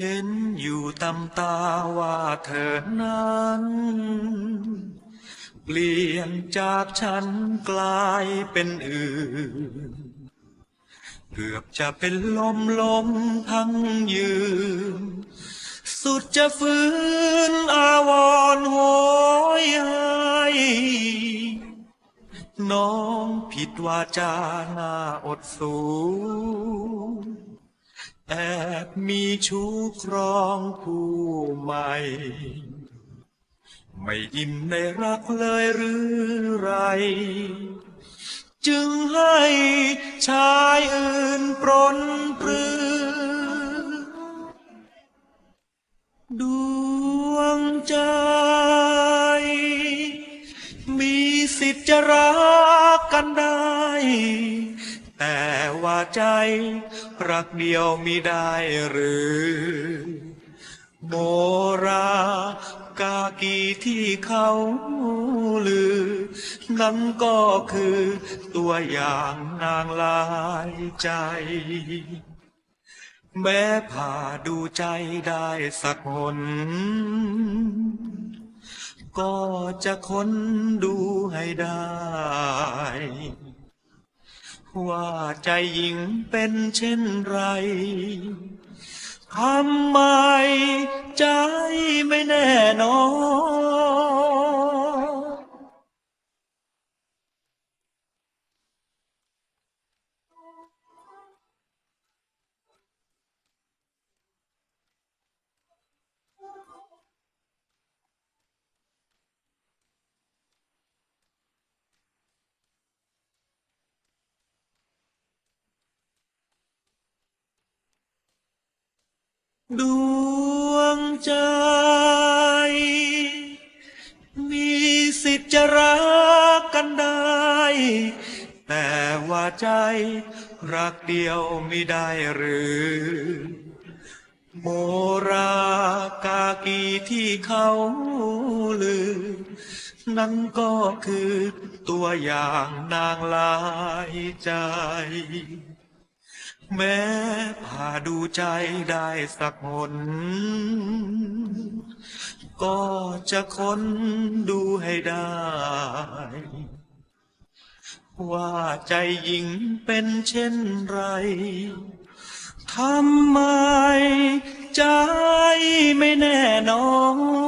เห็นอยู่ตำตาว่าเธอนั้น เปลี่ยนจากฉันกลายเป็นอื่น เกือบจะเป็นลมลมทั้งยืน สุดจะฟื้นอาวรณ์โหยหายน้องผิดวาจาหน้าอดสูง แอบมีชู้ครองผู้ใหม่ ไม่อิ่มในรักเลยหรือไร จึงให้ชายอื่นปรนปรือ ดวงใจ มีสิทธิ์จะรักกันได้ แต่ว่าใจ รักเดียวมิได้หรือโมรากากีที่เขาลือ นั้นก็คือตัวอย่างนางลายใจ แม้ผ่าดูใจได้สักหน ก็จะค้นดูให้ได้ ว่าใจหญิงเป็นเช่นไรทำไมใจไม่แน่นอน ดวงใจ มีสิทธิ์จะรักกันได้ แต่ว่าใจรักเดียวไม่ได้หรือ โมรากากีที่เขาลือ นั้นก็คือตัวอย่างนางลายใจ แม้ผ่าดูใจได้สักหน ก็จะค้นดูให้ได้ ว่าใจหญิงเป็นเช่นไร ทำไมใจไม่แน่นอน